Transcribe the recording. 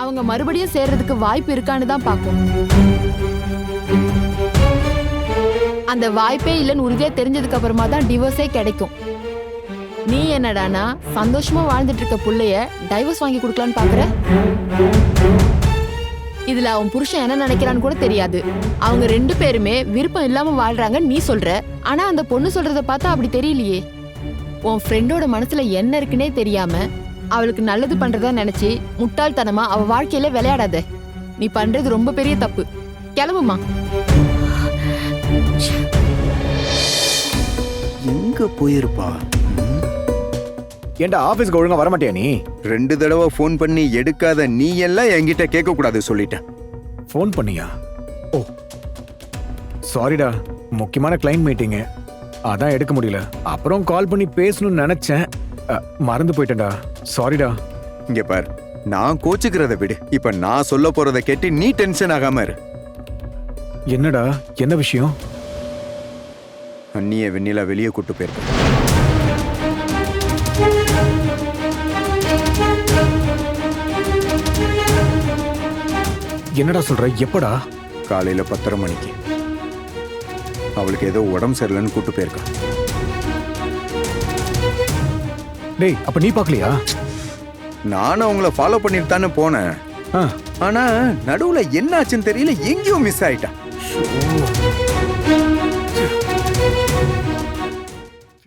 அவங்க மறுபடியும் சேர்றதுக்கு வாய்ப்பு இருக்கான்னு தான் பார்க்கும் அந்த வாய்ப்பே இல்லைன்னு உறுதியா தெரிஞ்சதுக்கு அப்புறமா தான் டிவோர்ஸே கிடைக்கும். நீ என்னடானா சந்தோஷமா வாழ்ந்துட்டு இருக்க பிள்ளைய டைவர்ஸ் வாங்கி கொடுக்கலான்னு பாக்குற இதுல அவன் புருஷன் என்ன நினைக்கிறான்னு கூட தெரியாது. அவங்க ரெண்டு பேருமே விருப்பம் இல்லாம வாழ்றாங்கன்னு நீ சொல்ற. ஆனா அந்த பொண்ணு சொல்றத பார்த்தா அப்படி தெரியலையே. உன் ஃப்ரெண்டோட மனசுல என்ன இருக்குன்னே தெரியாம அவளுக்கு நல்லது பண்றதா நினைச்சு முட்டாள்தனமா அவ வாழ்க்கையில விளையாடாத. நீ பண்றது ரொம்ப பெரிய தப்பு. கிளம்புமா எங்க போயிருப்பா? ஏன்டா ஆபீஸ்க்கு ஒழுங்கா வரமாட்டியா நீ? ரெண்டு தடவை ஃபோன் பண்ணி எடுக்காத நீ எல்லாம் என்கிட்ட கேட்க கூடாது சொல்லிட்டேன். ஃபோன் பண்ணியா? ஓ. சாரிடா முக்கியமான கிளைண்ட் மீட்டிங்கு அதான் எடுக்க முடியல. அப்புறம் கால் பண்ணி பேசணும்னு நினைச்சேன். மறந்து போயிட்டேன்டா. சாரிடா இங்க பார். நான் கோச்சுக்கிறத விடு. இப்ப நான் சொல்ல போறத கேட்டு நீ டென்ஷன் ஆகாம இரு. என்னடா? என்ன விஷயம்? அண்ணிய வெண்ணிலா வெளியே கூட்டு போயிருக்கேன் என்னடா சொல்ற? எப்படா? காலையில பத்தரை மணிக்கு. அவளுக்கு ஏதோ உடம்பு சரியில்லைன்னு கூட்டு போயிருக்கான் டேய் அப்ப நீ பார்க்கலையா? நானும் அவங்கள ஃபாலோ பண்ணிட்டு தானே போனேன் ஆனா நடுவுல என்ன ஆச்சுன்னு தெரியல எங்கேயோ மிஸ் ஆயிட்டான்.